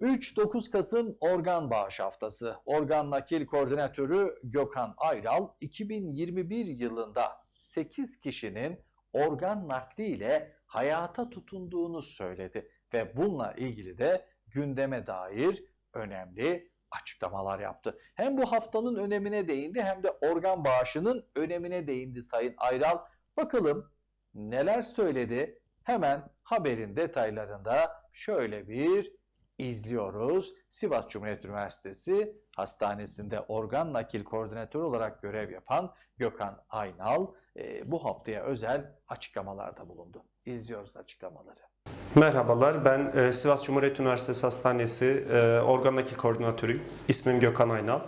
3-9 Kasım Organ Bağış Haftası. Organ Nakil Koordinatörü Gökhan Ayral 2021 yılında 8 kişinin organ nakliyle hayata tutunduğunu söyledi ve bununla ilgili de gündeme dair önemli açıklamalar yaptı. Hem bu haftanın önemine değindi hem de organ bağışının önemine değindi Sayın Ayral. Bakalım neler söyledi? Hemen haberin detaylarında şöyle bir izliyoruz. Sivas Cumhuriyet Üniversitesi Hastanesi'nde organ nakil koordinatörü olarak görev yapan Gökhan Aynal e, bu haftaya özel açıklamalarda bulundu. İzliyoruz açıklamaları. Merhabalar, ben e, Sivas Cumhuriyet Üniversitesi Hastanesi e, Organ Nakil Koordinatörüyüm. İsmim Gökhan Aynal.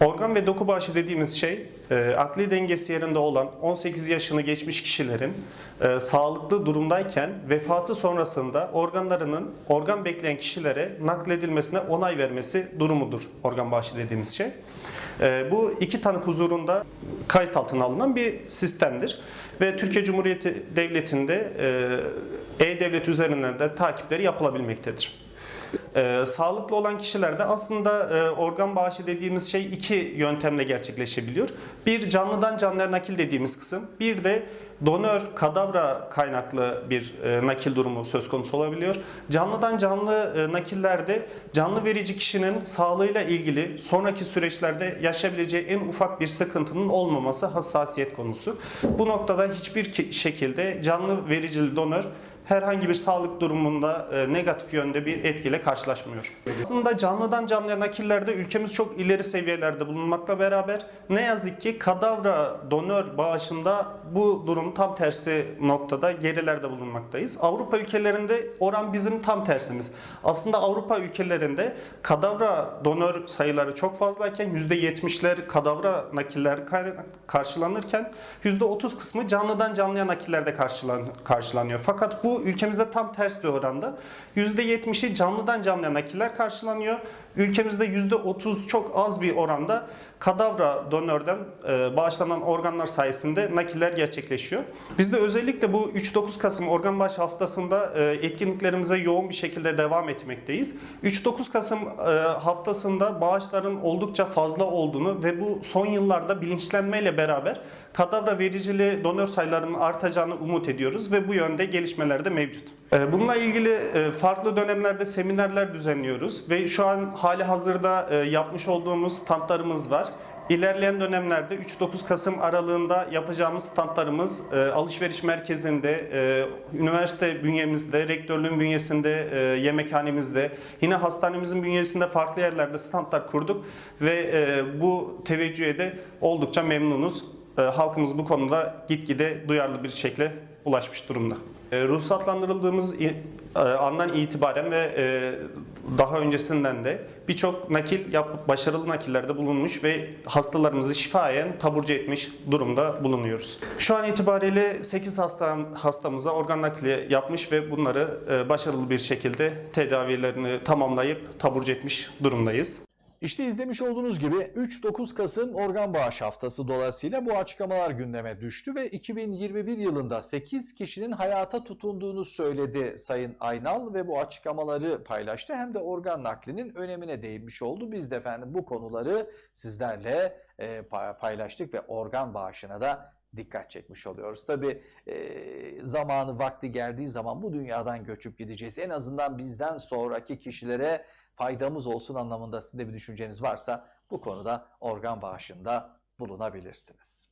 Organ ve doku bağışı dediğimiz şey, e, akli dengesi yerinde olan 18 yaşını geçmiş kişilerin e, sağlıklı durumdayken vefatı sonrasında organlarının organ bekleyen kişilere nakledilmesine onay vermesi durumudur organ bağışı dediğimiz şey. E, bu iki tanık huzurunda kayıt altına alınan bir sistemdir. Ve Türkiye Cumhuriyeti Devleti'nde E-Devlet üzerinden de takipleri yapılabilmektedir. Ee, sağlıklı olan kişilerde aslında e, organ bağışı dediğimiz şey iki yöntemle gerçekleşebiliyor. Bir canlıdan canlıya nakil dediğimiz kısım, bir de donör kadavra kaynaklı bir e, nakil durumu söz konusu olabiliyor. Canlıdan canlı e, nakillerde canlı verici kişinin sağlığıyla ilgili sonraki süreçlerde yaşayabileceği en ufak bir sıkıntının olmaması hassasiyet konusu. Bu noktada hiçbir ki- şekilde canlı vericili donör herhangi bir sağlık durumunda e, negatif yönde bir etkiyle karşılaşmıyor. Aslında canlıdan canlıya nakillerde ülkemiz çok ileri seviyelerde bulunmakla beraber ne yazık ki kadavra donör bağışında bu durum tam tersi noktada gerilerde bulunmaktayız. Avrupa ülkelerinde oran bizim tam tersimiz. Aslında Avrupa ülkelerinde kadavra donör sayıları çok fazlayken %70'ler kadavra nakiller karşılanırken %30 kısmı canlıdan canlıya nakillerde karşılan, karşılanıyor. Fakat bu ülkemizde tam ters bir oranda. %70'i canlıdan canlıya nakiller karşılanıyor. Ülkemizde %30 çok az bir oranda kadavra donörden e, bağışlanan organlar sayesinde nakiller gerçekleşiyor. Biz de özellikle bu 3-9 Kasım Organ Bağış Haftası'nda e, etkinliklerimize yoğun bir şekilde devam etmekteyiz. 3-9 Kasım e, haftasında bağışların oldukça fazla olduğunu ve bu son yıllarda bilinçlenmeyle beraber kadavra vericili donör sayılarının artacağını umut ediyoruz ve bu yönde gelişmeler de mevcut. E, Bununla ilgili e, farklı dönemlerde seminerler düzenliyoruz ve şu an hali hazırda e, yapmış olduğumuz standlarımız var. İlerleyen dönemlerde 3-9 Kasım aralığında yapacağımız standlarımız e, alışveriş merkezinde, üniversite bünyemizde, rektörlüğün bünyesinde, yemekhanemizde, yine hastanemizin bünyesinde farklı yerlerde standlar kurduk ve bu teveccühe de oldukça memnunuz. E, halkımız bu konuda gitgide duyarlı bir şekilde ulaşmış durumda. E, ruhsatlandırıldığımız e, andan itibaren ve e, daha öncesinden de birçok nakil yapıp başarılı nakillerde bulunmuş ve hastalarımızı şifayen taburcu etmiş durumda bulunuyoruz. Şu an itibariyle 8 hasta, hastamıza organ nakli yapmış ve bunları başarılı bir şekilde tedavilerini tamamlayıp taburcu etmiş durumdayız. İşte izlemiş olduğunuz gibi 3-9 Kasım Organ Bağış Haftası dolayısıyla bu açıklamalar gündeme düştü ve 2021 yılında 8 kişinin hayata tutunduğunu söyledi Sayın Aynal ve bu açıklamaları paylaştı. Hem de organ naklinin önemine değinmiş oldu. Biz de efendim bu konuları sizlerle e, pay- paylaştık ve organ bağışına da dikkat çekmiş oluyoruz. Tabi zamanı vakti geldiği zaman bu dünyadan göçüp gideceğiz. En azından bizden sonraki kişilere faydamız olsun anlamında sizin de bir düşünceniz varsa bu konuda organ bağışında bulunabilirsiniz.